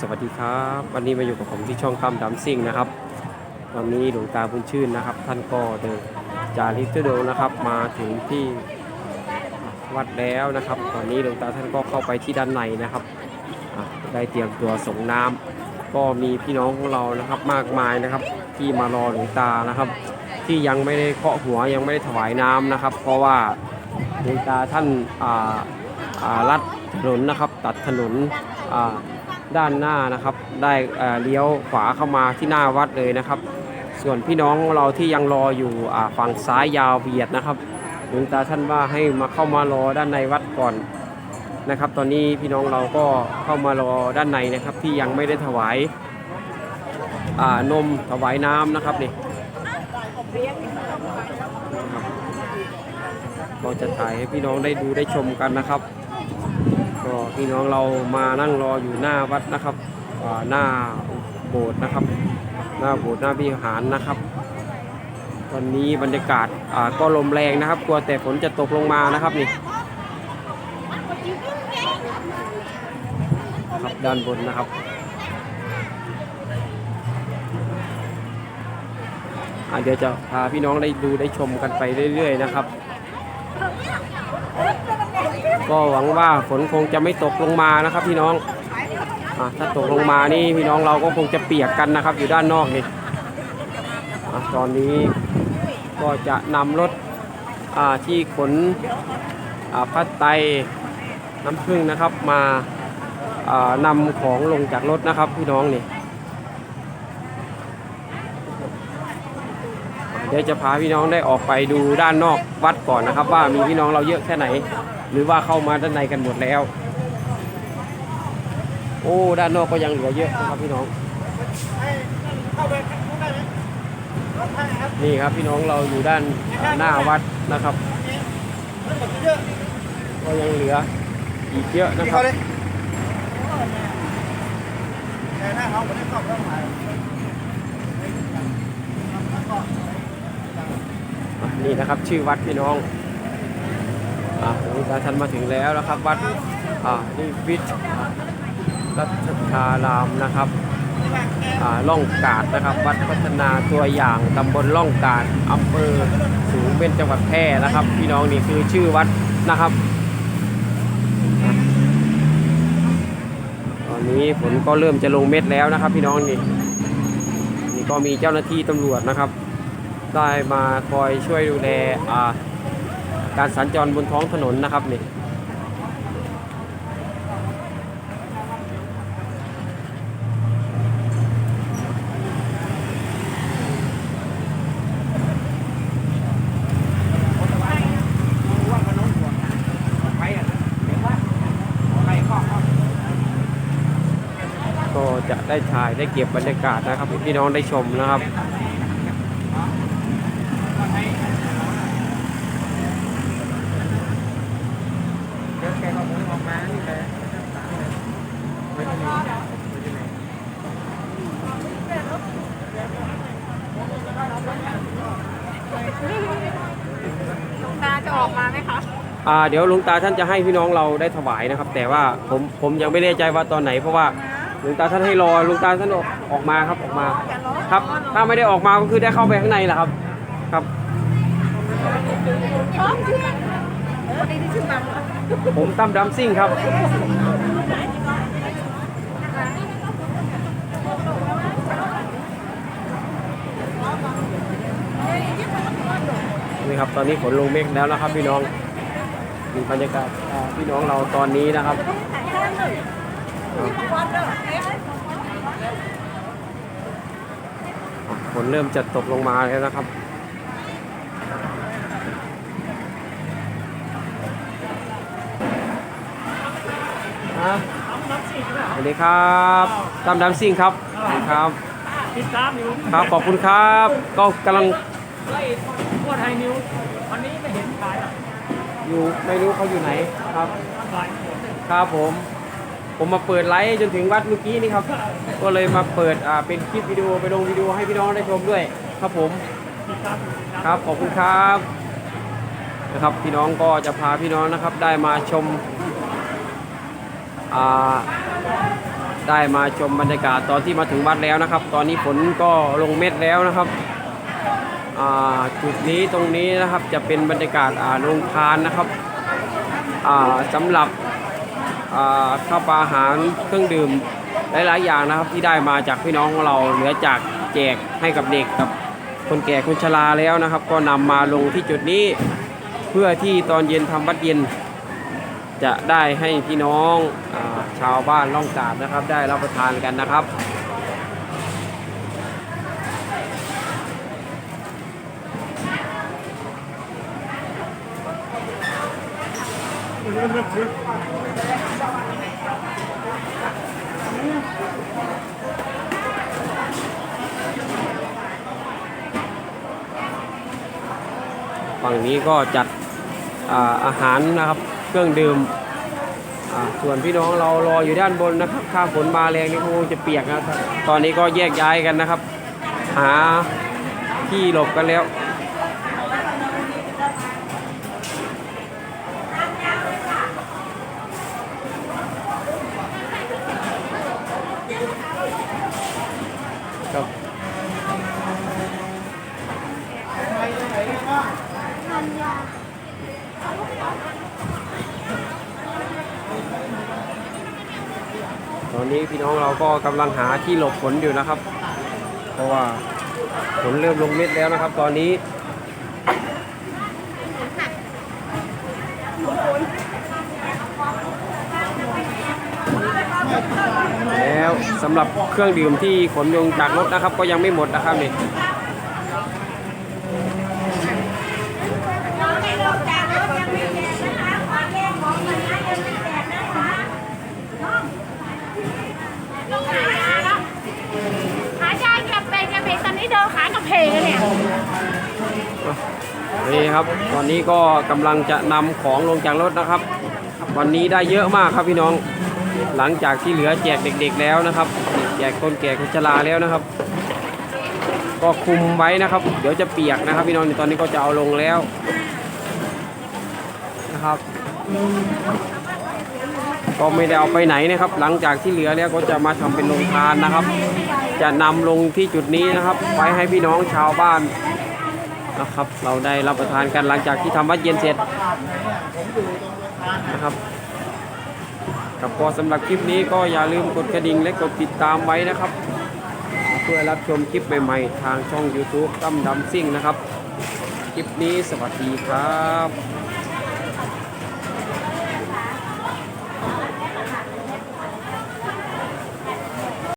สวัสดีครับ วันนี้มาอยู่กับผมที่ช่องตั้มดัมซิ่งนะครับ วันนี้หลวงตาบุญชื่นนะครับ ท่านก็เดินจาริกทุดนะครับ มาถึงที่วัดแล้วนะครับตอนนี้หลวงตาท่านก็เข้าไปที่ด้านในนะครับได้เตรียมตัวส่งน้ำก็มีพี่น้องของเรานะครับมากมายนะครับ ที่มารอหลวงตานะครับ ที่ยังไม่ได้เคาะหัวยังไม่ได้ถวายน้ำนะครับ เพราะว่าหลวงตาท่านอ่าอ่าลัดถนนนะครับ ตัดถนนอ่า ด้านหน้านะครับ ได้เลี้ยวขวาเข้ามาที่หน้าวัดเลยนะครับ ส่วนพี่น้องเราที่ยังรออยู่ฝั่งซ้ายยาวเบียดนะครับหลวงตาท่านว่าให้มาเข้ามารอด้านในวัดก่อนนะครับ ตอนนี้พี่น้องเราก็เข้ามารอด้านในนะครับ ที่ยังไม่ได้ถวายานมถวายน้ำนะครับนี่เราจะถ่ายให้พี่น้องได้ดูได้ชมกันนะครับ ก็พี่น้องเรามานั่งรออยู่หน้าวัดนะครับหน้าโบสถ์นะครับ หน้าโบสถ์หน้าวิหารนะครับ ตอนนี้บรรยากาศาก็ลมแรงนะครับ กลัวแต่ฝนจะตกลงมานะครับนี่ครับด้านบนนะครับเดี๋ยวจะพาพี่น้องได้ดูได้ชมกันไปเรื่อย ๆ นะครับ ก็หวังว่าฝนคงจะไม่ตกลงมานะครับ พี่น้องอถ้าตกลงมานี่พี่น้องเราก็คงจะเปียกกันนะครับ อยู่ด้านนอกนี่ตอนนี้ก็จะนำรถที่ขนอ่าพัดไตน้ำผึ้งนะครับมาอ่านำของลงจากรถนะครับ พี่น้องนี่เดี๋ยวจะพาพี่น้องได้ออกไปดูด้านนอกวัดก่อนนะครับ ว่ามีพี่น้องเราเยอะแค่ไหน หรือว่าเข้ามาด้านในกันหมดแล้ว โอ้ด้านนอกก็ยังเหลือเยอะนะครับพี่น้องนี่ครับพี่น้องเราอยู่ด้านหน้าวัดนะครับ ก็ยังเหลืออีกเยอะนะครับนี่นะครับชื่อวัดพี่น้อง อ่าหลวงตาท่านมาถึงแล้วนะครับ วัดอ่านิวิทรัชธารามนะครับอ่าล่องกาดนะครับ วัดพัฒนาตัวอย่างตำบลล่องกาดอำเภอสูงเป็นจังหวัดแพร่นะครับ พี่น้องนี่คือชื่อวัดนะครับ ตอนนี้ฝนก็เริ่มจะลงเม็ดแล้วนะครับ พี่น้องนี่นี่ก็มีเจ้าหน้าที่ตำรวจนะครับ ได้มาคอยช่วยดูแลอ่า การสัญจรบนท้องถนนนะครับนี่ก็จะได้ถ่ายได้เก็บบรรยากาศนะครับพี่น้องได้ชมนะครับ หลวงตาจะออกมาไหมคะ อ่าเดี๋ยวหลวงตาท่านจะให้พี่น้องเราได้ถวายนะครับ แต่ว่าผมผมยังไม่แน่ใจว่าตอนไหน เพราะว่าหลวงตาท่านให้รอหลวงตาท่านออกออกมาครับออกมาครับ ถ้าไม่ได้ออกมาก็คือได้เข้าไปข้างในแหละครับ ครับ พร้อมเชื่อวันนี้ที่ชื่อบังเหรอผมตั้มดัมซิ่งครับ นี่ครับตอนนี้ฝนลงเมฆแล้วนะครับพี่น้อง มีบรรยากาศอ่าพี่น้องเราตอนนี้นะครับ ฝนเริ่มจะตกลงมาแล้วนะครับสวัสดีครับตามดัมซิ่งครับสวัสดีครับ ติดตามอยู่ครับ ขอบคุณครับ ก็กำลัง ไล่ทั่วไทยนิววันนี้ไม่เห็นขายหรอก อยู่ไม่รู้เขาอยู่ไหนครับ ครับผม ผมมาเปิดไลฟ์จนถึงวัดเมื่อกี้นี่ครับ ก็เลยมาเปิดอ่าเป็นคลิปวิดีโอไปลงวิดีโอให้พี่น้องได้ชมด้วย ครับผม ครับขอบคุณครับนะครับพี่น้องก็จะพาพี่น้องนะครับได้มาชมอ่าได้มาชมบรรยากาศตอนที่มาถึงวัดแล้วนะครับ ตอนนี้ฝนก็ลงเม็ดแล้วนะครับ จุดนี้ตรงนี้นะครับจะเป็นบรรยากาศโรงทานนะครับสำหรับข้าวปลาอาหารเครื่องดื่มหลาย ๆ อย่างนะครับที่ได้มาจากพี่น้องของเราเหลือจากแจกให้กับเด็กกับคนแก่คนชราแล้วนะครับ ก็นำมาลงที่จุดนี้เพื่อที่ตอนเย็นทำวัดเย็น จะได้ให้พี่น้องอชาวบ้านล่องกาดนะครับ ได้รับประทานกันนะครับ ฝั่งนี้ก็จัดอาอาหารนะครับเครื่องดื่มส่วนพี่น้องเรารออยู่ด้านบนนะครับข้าฝนมาแรงนี่คงจะเปียกนะครับ ตอนนี้ก็แยกย้ายกันนะครับ หาที่หลบกันแล้ว ครับตอนนี้พี่น้องเราก็กำลังหาที่หลบฝนอยู่นะครับ เพราะว่าฝนเริ่มลงเม็ดแล้วนะครับ ตอนนี้ แล้วสำหรับเครื่องดื่มที่ขนลงจากรถนะครับ ก็ยังไม่หมดนะครับนี่ยขายยาแล้วขายยาแกเปย์แกเปย์ชนิดเดิมขายกับเพย์เนี่ยนี่ครับ ตอนนี้ก็กำลังจะนำของลงจากรถนะครับ วันนี้ได้เยอะมากครับพี่น้อง หลังจากที่เหลือแจกเด็กๆแล้วนะครับ แจกคนแก่คนชราแล้วนะครับ ก็คุมไว้นะครับ เดี๋ยวจะเปียกนะครับพี่น้องตอนนี้ก็จะเอาลงแล้วนะครับ ก็ไม่ได้เอาไปไหนนะครับ หลังจากที่เหลือแล้วก็จะมาทำเป็นโรงทานนะครับ จะนำลงที่จุดนี้นะครับไว้ให้พี่น้องชาวบ้านนะครับ เราได้รับประทานกันหลังจากที่ทำวัดเย็นเสร็จนะครับ กับพอสำหรับคลิปนี้ก็อย่าลืมกดกระดิ่งและกดติดตามไว้นะครับ เพื่อรับชมคลิปใหม่ๆ ทางช่อง YouTube ตั้มดำซิ่งนะครับ คลิปนี้สวัสดีครับ